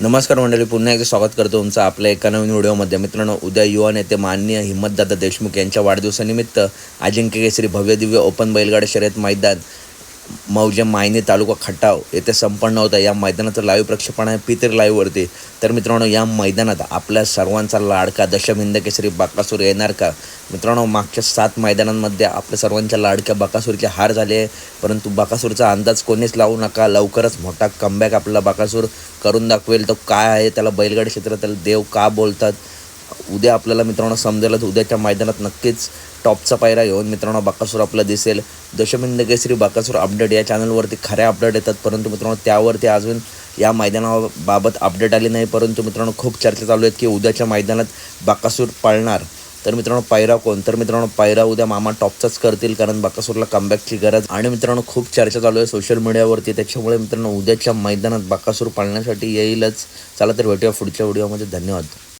नमस्कार मंडळी पुन्हा एकदा स्वागत करतो तुमचं आपल्या एका नवीन व्हिडिओमध्ये मित्रांनो उद्या युवा नेते माननीय हिम्मतदादा देशमुख यांच्या वाढदिवसानिमित्त अजिंक्य केसरी भव्य दिव्य ओपन बैलगाडा शर्यत मैदान मौजे मायने तालुका खटाव येथे संपन्न होता. या मैदानाचं लाईव्ह प्रक्षेपण आहे. पितर लाईव्हवरती तर मित्रांनो या मैदानात आपल्या सर्वांचा लाडका दशमिंद केसरी बाकासूर येणार का? मित्रांनो मागच्या सात मैदानांमध्ये आपल्या सर्वांच्या लाडक्या बाकासूरचे हार झाले. आहे परंतु बाकासूरचा अंदाज कोणीच लावू नका. लवकरच मोठा कमबॅक आपला बाकासूर करून दाखवेल. तो काय आहे? त्याला बैलगाडी क्षेत्रात त्याला देव का बोलतात? उद्या आपल्याला मित्रांनो समजेलच उद्याच्या मैदानात नक्कीच टॉपचा पायरा घेऊन मित्रांनो बाकासूर आपला दिसेल. दशमिंद केसरी बाकासूर अपडेट या चॅनलवरती खऱ्या अपडेट येतात परंतु मित्रांनो त्यावरती अजून या मैदानाबाबत अपडेट आली नाही परंतु मित्रांनो खूप चर्चा चालू आहेत की उद्याच्या मैदानात बाकासूर पळणार. तर मित्रांनो पायरा कोण? तर मित्रांनो पायरा उद्या मामा टॉपचाच करतील कारण बाकासूरला कमबॅकची गरज आणि मित्रांनो खूप चर्चा चालू आहे सोशल मीडियावरती त्याच्यामुळे मित्रांनो उद्याच्या मैदानात बाकासूर पाळण्यासाठी येईलच. चला तर भेटूया पुढच्या व्हिडिओमध्ये धन्यवाद.